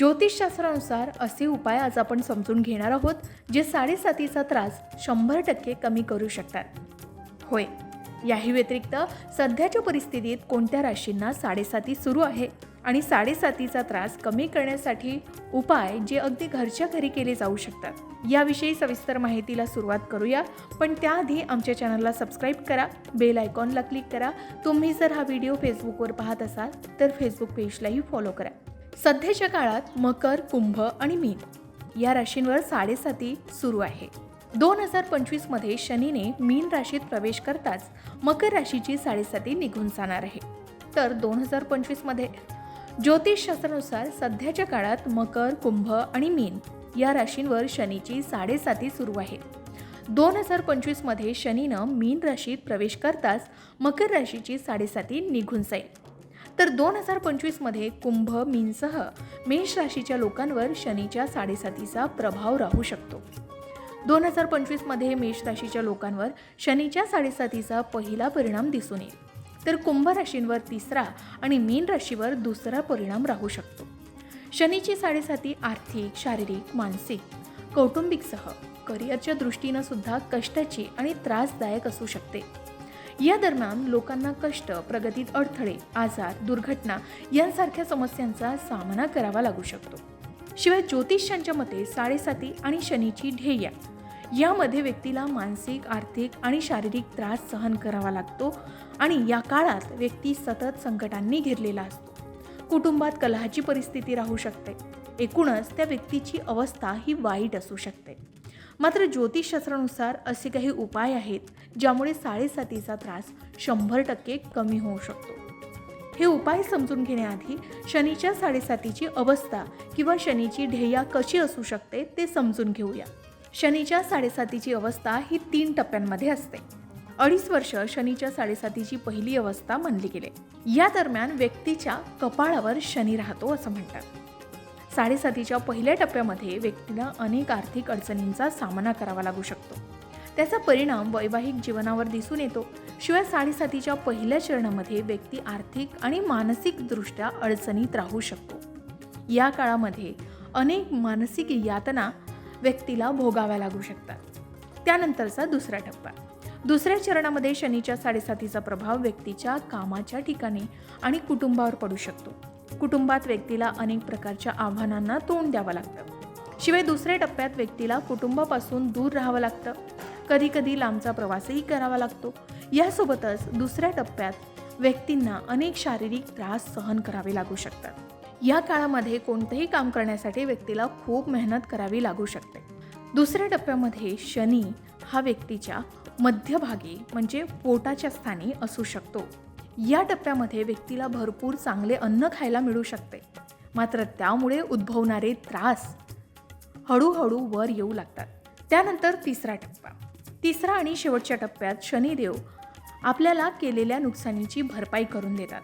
ज्योतिषशास्त्रानुसार असे उपाय आज आपण समजून घेणार आहोत जे साडेसातीचा त्रास शंभर टक्के कमी करू शकतात. होय याही व्यतिरिक्त सध्याच्या परिस्थितीत कोणत्या राशींना साडेसाती सुरू आहे आणि साडेसातीचा त्रास कमी करण्यासाठी उपाय जे अगदी घरच्या घरी केले जाऊ शकतात याविषयी सविस्तर माहितीला सुरुवात करूया. पण त्याआधी आमच्या चॅनलला सबस्क्राईब करा बेल आयकॉनला क्लिक करा. तुम्ही जर हा व्हिडिओ फेसबुकवर पाहत असाल तर फेसबुक पेजलाही फॉलो करा. सध्याच्या काळात मकर कुंभ आणि मीन या राशींवर साडेसाती सुरू आहे. दोन हजार पंचवीसमध्ये शनीने मीन राशीत प्रवेश करताच मकर राशीची साडेसाती निघून जाणार आहे. तर दोन हजार पंचवीसमध्ये ज्योतिषशास्त्रानुसार सध्याच्या काळात मकर कुंभ आणि मीन या राशींवर शनीची साडेसाती सुरू आहे. दोन हजार पंचवीसमध्ये शनीनं मीन राशीत प्रवेश करताच मकर राशीची साडेसाती निघून जाईल. तर दोन हजार पंचवीसमध्ये कुंभ मीनसह मेष राशीच्या लोकांवर शनीच्या साडेसातीचा प्रभाव राहू शकतो. दोन हजार पंचवीसमध्ये मेष राशीच्या लोकांवर शनीच्या साडेसातीचा पहिला परिणाम दिसून येईल. तर कुंभ राशींवर तिसरा आणि मीन राशीवर दुसरा परिणाम राहू शकतो. शनीची साडेसाती आर्थिक शारीरिक मानसिक कौटुंबिकसह करिअरच्या दृष्टीनं सुद्धा कष्टाची आणि त्रासदायक असू शकते. या दरम्यान लोकांना कष्ट प्रगतीत अडथळे आजार दुर्घटना यांसारख्या समस्यांचा सामना करावा लागू शकतो. शिवाय ज्योतिषांच्या मते साडेसाती आणि शनीची ध्येया. यामध्ये व्यक्तीला मानसिक आर्थिक आणि शारीरिक त्रास सहन करावा लागतो आणि या काळात व्यक्ती सतत संकटांनी घेरलेला असतो. कुटुंबात कलहाची परिस्थिती राहू शकते. एकूणच त्या व्यक्तीची अवस्था ही वाईट असू शकते. मात्र ज्योतिषशास्त्रानुसार असे काही उपाय आहेत ज्यामुळे साडेसातीचा त्रास शंभर टक्के कमी होऊ शकतो. हे उपाय समजून घेण्याआधी शनीच्या साडेसातीची अवस्था किंवा शनीची ध्येया कशी असू शकते ते समजून घेऊया. शनीच्या साडेसातीची अवस्था ही तीन टप्प्यांमध्ये असते. अडीच वर्ष शनीच्या साडेसातीची पहिली अवस्था मानली गेली. या दरम्यान व्यक्तीच्या कपाळावर शनी राहतो असं म्हणतात. साडेसातीच्या पहिल्या टप्प्यामध्ये व्यक्तीला अनेक आर्थिक अडचणींचा सामना करावा लागू शकतो. त्याचा परिणाम वैवाहिक जीवनावर दिसून येतो. शिवाय साडेसातीच्या पहिल्या चरणामध्ये व्यक्ती आर्थिक आणि मानसिकदृष्ट्या अडचणीत राहू शकतो. या काळामध्ये अनेक मानसिक यातना व्यक्तीला भोगाव्या लागू शकतात. त्यानंतरचा दुसरा टप्पा. दुसऱ्या चरणामध्ये शनीच्या साडेसातीचा प्रभाव व्यक्तीच्या कामाच्या ठिकाणी आणि कुटुंबावर पडू शकतो. कुटुंबात व्यक्तीला अनेक प्रकारच्या आव्हानांना तोंड द्यावं लागतं. शिवाय दुसऱ्या टप्प्यात व्यक्तीला कुटुंबापासून दूर राहावं लागतं. कधी कधी लांबचा प्रवासही करावा लागतो. यासोबतच दुसऱ्या टप्प्यात व्यक्तींना अनेक शारीरिक त्रास सहन करावे लागू शकतात. या काळामध्ये कोणतंही काम करण्यासाठी व्यक्तीला खूप मेहनत करावी लागू शकते. दुसऱ्या टप्प्यामध्ये शनी हा व्यक्तीच्या मध्यभागी म्हणजे पोटाच्या स्थानी असू शकतो. या टप्प्यामध्ये व्यक्तीला भरपूर चांगले अन्न खायला मिळू शकते. मात्र त्यामुळे उद्भवणारे त्रास हळूहळू वर येऊ लागतात. त्यानंतर तिसरा टप्पा. तिसरा आणि शेवटच्या टप्प्यात शनिदेव आपल्याला केलेल्या नुकसानीची भरपाई करून देतात.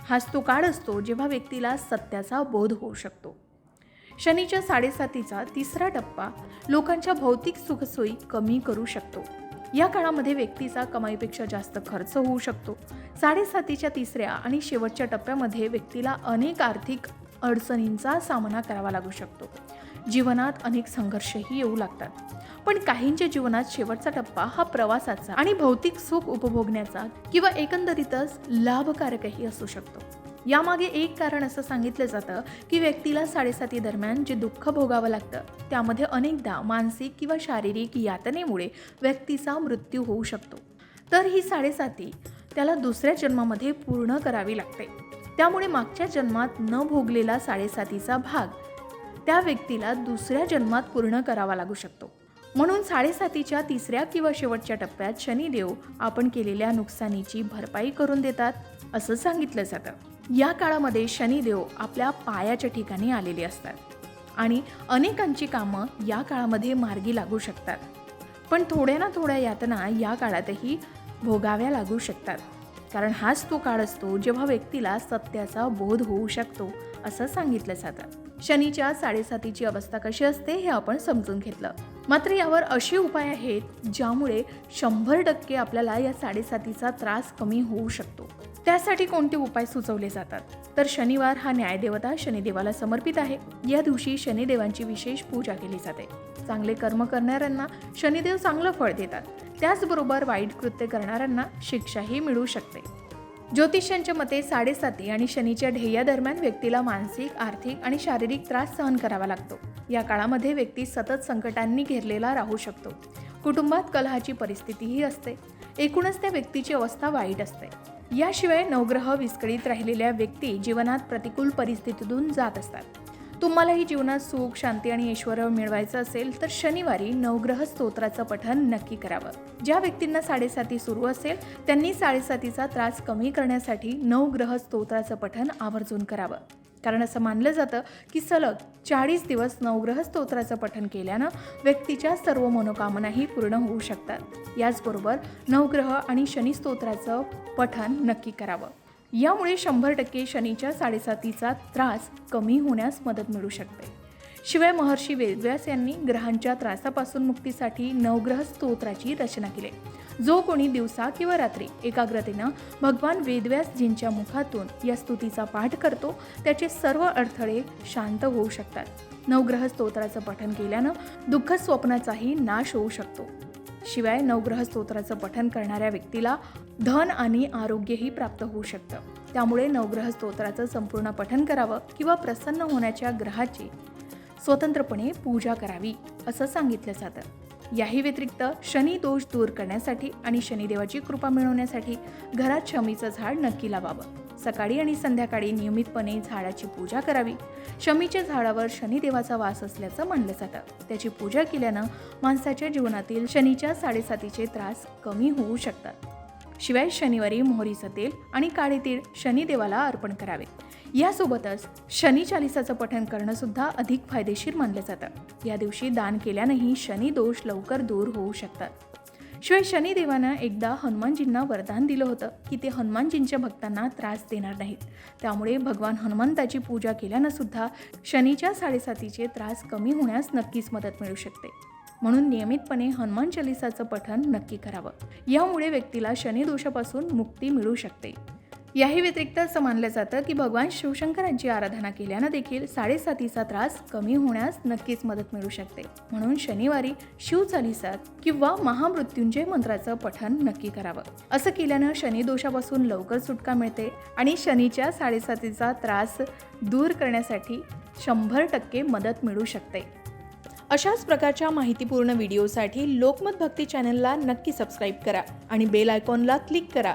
हाच तो काळ असतो जेव्हा व्यक्तीला सत्याचा बोध होऊ शकतो. शनीच्या साडेसातीचा तिसरा टप्पा लोकांच्या भौतिक सुखसोयी कमी करू शकतो. या काळामध्ये व्यक्तीचा कमाईपेक्षा जास्त खर्च होऊ शकतो. साडेसातीच्या तिसऱ्या आणि शेवटच्या टप्प्यामध्ये व्यक्तीला अनेक आर्थिक अडचणींचा सामना करावा लागू शकतो. जीवनात अनेक संघर्षही येऊ लागतात. पण काहींच्या जीवनात शेवटचा टप्पा हा प्रवासाचा आणि भौतिक सुख उपभोगण्याचा किंवा एकंदरीतच लाभकारकही असू शकतो. यामागे एक कारण असं सांगितलं जातं की व्यक्तीला साडेसाती दरम्यान जे दुःख भोगावं लागतं त्यामध्ये अनेकदा मानसिक किंवा शारीरिक यातनेमुळे व्यक्तीचा मृत्यू होऊ शकतो. तर ही साडेसाती त्याला दुसऱ्या जन्मामध्ये पूर्ण करावी लागते. त्यामुळे मागच्या जन्मात न भोगलेला साडेसातीचा भाग त्या व्यक्तीला दुसऱ्या जन्मात पूर्ण करावा लागू शकतो. म्हणून साडेसातीच्या तिसऱ्या किंवा शेवटच्या टप्प्यात शनिदेव आपण केलेल्या नुकसानीची भरपाई करून देतात असं सांगितलं जातं. या काळामध्ये शनिदेव आपल्या पायाच्या ठिकाणी आलेले असतात. आणि अनेकांची कामं या काळामध्ये मार्गी लागू शकतात. पण थोड्या ना थोड्या यातना या काळातही भोगाव्या लागू शकतात. कारण हाच तो काळ असतो जेव्हा व्यक्तीला सत्याचा बोध होऊ शकतो असं सांगितलं जातं. शनीच्या साडेसातीची अवस्था कशी असते हे आपण समजून घेतलं. मात्र यावर असे उपाय आहेत ज्यामुळे शंभर टक्के आपल्याला या साडेसातीचा त्रास कमी होऊ शकतो. त्यासाठी कोणते उपाय सुचवले जातात? तर शनिवार हा न्यायदेवता शनिदेवाला समर्पित आहे. या दिवशी शनिदेवांची विशेष पूजा केली जाते. चांगले कर्म करणाऱ्यांना शनिदेव चांगलं फळ देतात. त्याचबरोबर वाईट कृत्य करणाऱ्यांना शिक्षाही मिळू शकते. ज्योतिषांच्या मते साडेसाती आणि शनीच्या ध्येयादरम्यान व्यक्तीला मानसिक आर्थिक आणि शारीरिक त्रास सहन करावा लागतो. या काळामध्ये व्यक्ती सतत संकटांनी घेरलेला राहू शकतो. कुटुंबात कलहाची परिस्थितीही असते. एकूणच त्या व्यक्तीची अवस्था वाईट असते. याशिवाय नवग्रह विस्कळीत राहिलेल्या व्यक्ती जीवनात प्रतिकूल परिस्थितीतून जात असतात. तुम्हालाही जीवनात सुख शांती आणि ऐश्वर मिळवायचं असेल तर शनिवारी नवग्रह स्तोत्राचं पठन नक्की करावं. ज्या व्यक्तींना साडेसाती सुरू असेल त्यांनी साडेसातीचा त्रास कमी करण्यासाठी नवग्रह स्तोत्राचं पठन आवर्जून करावं. कारण असं मानलं जातं की सलग चाळीस दिवस नवग्रह स्तोत्राचं पठन केल्यानं व्यक्तीच्या सर्व मनोकामनाही पूर्ण होऊ शकतात. याचबरोबर नवग्रह आणि शनी स्तोत्राचं पठन नक्की करावं. यामुळे शंभर टक्के शनीच्या साडेसातीचा त्रास कमी होण्यास मदत मिळू शकते. शिवाय महर्षी वेदव्यास यांनी ग्रहांच्या त्रासापासून मुक्तीसाठी नवग्रह स्तोत्राची रचना केली. जो कोणी दिवसा किंवा रात्री एकाग्रतेनं भगवान वेदव्यासजींच्या मुखातून या स्तुतीचा पाठ करतो त्याचे सर्व अडथळे शांत होऊ शकतात. नवग्रह स्तोत्राचं पठन केल्यानं दुःख स्वप्नाचाही नाश होऊ शकतो. शिवाय नवग्रह स्तोत्राचं पठन करणाऱ्या व्यक्तीला धन आणि आरोग्यही प्राप्त होऊ शकतं. त्यामुळे नवग्रह स्तोत्राचं संपूर्ण पठन करावं किंवा प्रसन्न होण्याच्या ग्रहाची स्वतंत्रपणे पूजा करावी असं सांगितलं जातं. याही व्यतिरिक्त शनी दोष दूर करण्यासाठी आणि शनिदेवाची कृपा मिळवण्यासाठी घरात शमीचं झाड नक्की लावावं. सकाळी आणि संध्याकाळी नियमितपणे झाडाची पूजा करावी. शमीच्या झाडावर शनिदेवाचा वास असल्याचं मानलं जातं. त्याची पूजा केल्यानं माणसाच्या जीवनातील शनीच्या साडेसातीचे त्रास कमी होऊ शकतात. शिवाय शनिवारी मोहरीचं तेल आणि काळे तीळ शनिदेवाला अर्पण करावे. यासोबतच शनी चालिसाचं पठण करणंसुद्धा अधिक फायदेशीर मानलं जातं. या दिवशी दान केल्यानंही शनी दोष लवकर दूर होऊ शकतात. शिवाय शनिदेवानं एकदा हनुमानजींना वरदान दिलं होतं की ते हनुमानजींच्या भक्तांना त्रास देणार नाहीत. त्यामुळे भगवान हनुमंताची पूजा केल्यानं सुद्धा शनीच्या साडेसातीचे त्रास कमी होण्यास नक्कीच मदत मिळू शकते. म्हणून नियमितपणे हनुमान चालिसाचं पठण नक्की करावं. यामुळे व्यक्तीला शनिदोषापासून मुक्ती मिळू शकते. याही व्यतिरिक्त असं मानलं जातं की भगवान शिवशंकरांची आराधना केल्यानं देखील साडेसातीचा त्रास कमी होण्यास नक्कीच मदत मिळू शकते. म्हणून शनिवारी शिव चालीसात किंवा महामृत्युंजय मंत्राचं पठण नक्की करावं. असं केल्यानं शनी दोषापासून लवकर सुटका मिळते आणि शनीच्या साडेसातीचा त्रास दूर करण्यासाठी शंभर टक्के मदत मिळू शकते. अशाच प्रकारच्या माहितीपूर्ण व्हिडिओसाठी लोकमत भक्ती चॅनलला नक्की सबस्क्राईब करा आणि बेल आयकॉनला क्लिक करा